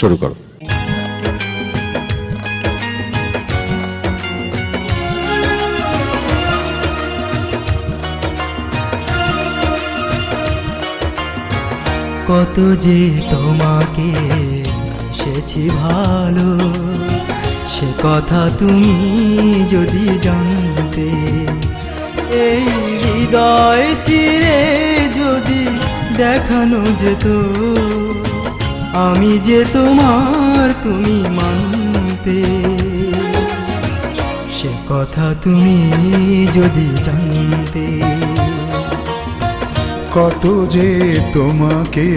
শুরু করো। কত যে তোমাকে সেছি ভালো, সে কথা তুমি যদি জানতে, এই হৃদয় চিরে যদি দেখানো যেত আমি যে তোমার তুমি মানতে। সে কথা তুমি যদি জানতে। কত যে তোমাকে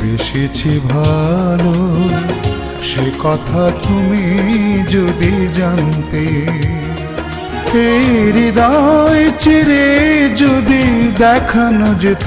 বেসেছি ভালো, সে কথা তুমি যদি জানতে। হৃদয় চিরে যদি দেখানো যেত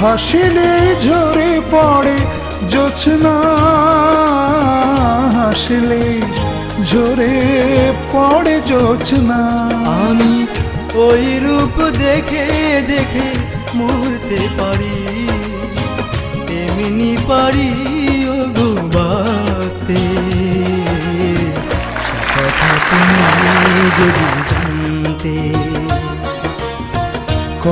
হাসিলে ঝরে পড়ে, জোছনা হাসিলে ঝরে পড়ে জোছনা। আমি ওই রূপ দেখে দেখে মরতে পারি এমনি পারি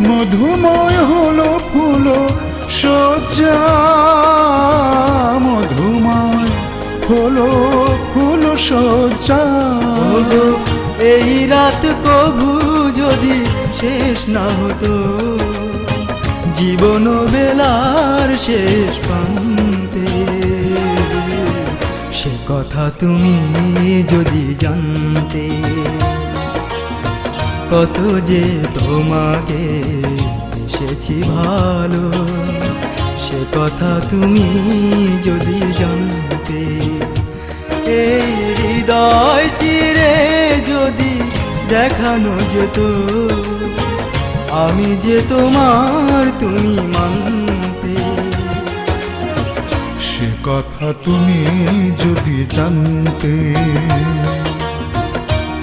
মধুময় হলো ফুলো সজ্জা মধুময় হলো ফুলো সজ্জা। ওগো, এই রাত কভু যদি শেষ না হতো জীবন বেলার শেষ প্রান্তে। সে কথা তুমি যদি জানতে। কত যে তোমাকে এসেছি ভালো। সে কথা তুমি যদি জানতে, এই হৃদয় চিরে যদি দেখানো যেত, আমি যে তোমার তুমি মানতে। সে কথা তুমি যদি জানতে